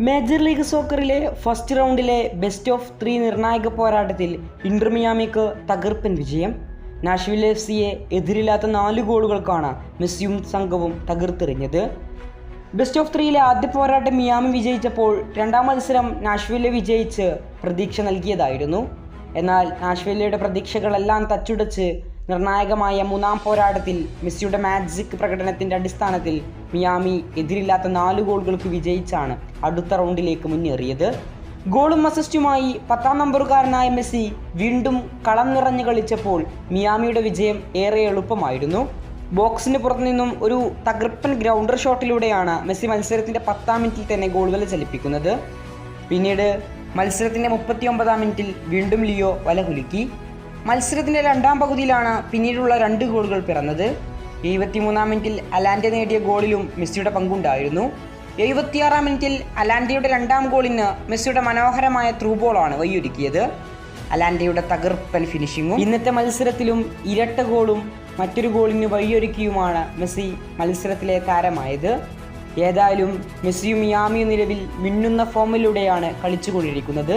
Major league സോക്കറിലെ first റൗണ്ടിലെ best of three നിർണായക പോരാട്ടത്തിൽ ഇന്റർമിയാമിക്ക് തകർപ്പൻ വിജയം. നാഷ്വിൽ എഫ് സിയെ എതിരില്ലാത്ത നാല് ഗോളുകൾക്കാണ് മെസ്സിയും സംഘവും തകർത്തെറിഞ്ഞത്. ബെസ്റ്റ് ഓഫ് ത്രീയിലെ ആദ്യ പോരാട്ടം മിയാമി വിജയിച്ചപ്പോൾ രണ്ടാം മത്സരം നാഷ്വില്ലെ വിജയിച്ച് പ്രതീക്ഷ നൽകിയതായിരുന്നു. എന്നാൽ നാഷ്വില്ലയുടെ പ്രതീക്ഷകളെല്ലാം തച്ചുടച്ച് നിർണായകമായ മൂന്നാം പോരാട്ടത്തിൽ മെസ്സിയുടെ മാജിക് പ്രകടനത്തിന്റെ അടിസ്ഥാനത്തിൽ മിയാമി എതിരില്ലാത്ത നാല് ഗോളുകൾക്ക് വിജയിച്ചാണ് അടുത്ത റൗണ്ടിലേക്ക് മുന്നേറിയത്. ഗോളും അസിസ്റ്റുമായി പത്താം നമ്പറുകാരനായ മെസ്സി വീണ്ടും കളം നിറഞ്ഞു കളിച്ചപ്പോൾ മിയാമിയുടെ വിജയം ഏറെ എളുപ്പമായിരുന്നു. ബോക്സിന് പുറത്തുനിന്നും ഒരു തകർപ്പൻ ഗ്രൗണ്ടർ ഷോട്ടിലൂടെയാണ് മെസ്സി മത്സരത്തിന്റെ പത്താം മിനിറ്റിൽ തന്നെ ഗോളുകൾ ചലിപ്പിക്കുന്നത്. പിന്നീട് മത്സരത്തിന്റെ മുപ്പത്തി ഒമ്പതാം മിനിറ്റിൽ വീണ്ടും ലിയോ വല കുലുക്കി മത്സരത്തിന്റെ രണ്ടാം പകുതിയിലാണ് പിന്നീടുള്ള രണ്ട് ഗോളുകൾ പിറന്നത്. എഴുപത്തിമൂന്നാം മിനിറ്റിൽ അലാൻഡെ നേടിയ ഗോളിലും മെസ്സിയുടെ പങ്കുണ്ടായിരുന്നു. എഴുപത്തിയാറാം മിനിറ്റിൽ അലാൻഡയുടെ രണ്ടാം ഗോളിന് മെസ്സിയുടെ മനോഹരമായ ത്രൂ ബോളാണ് വഴിയൊരുക്കിയത്. അലാൻഡയുടെ തകർപ്പൻ ഫിനിഷിങ്ങും ഇന്നത്തെ മത്സരത്തിലും ഇരട്ട ഗോളും മറ്റൊരു ഗോളിന് വഴിയൊരുക്കിയുമാണ് മെസ്സി മത്സരത്തിലെ താരമായത്. ഏതായാലും മെസ്സിയും യാമിയും നിലവിൽ മിന്നുന്ന ഫോമിലൂടെയാണ് കളിച്ചുകൊണ്ടിരിക്കുന്നത്.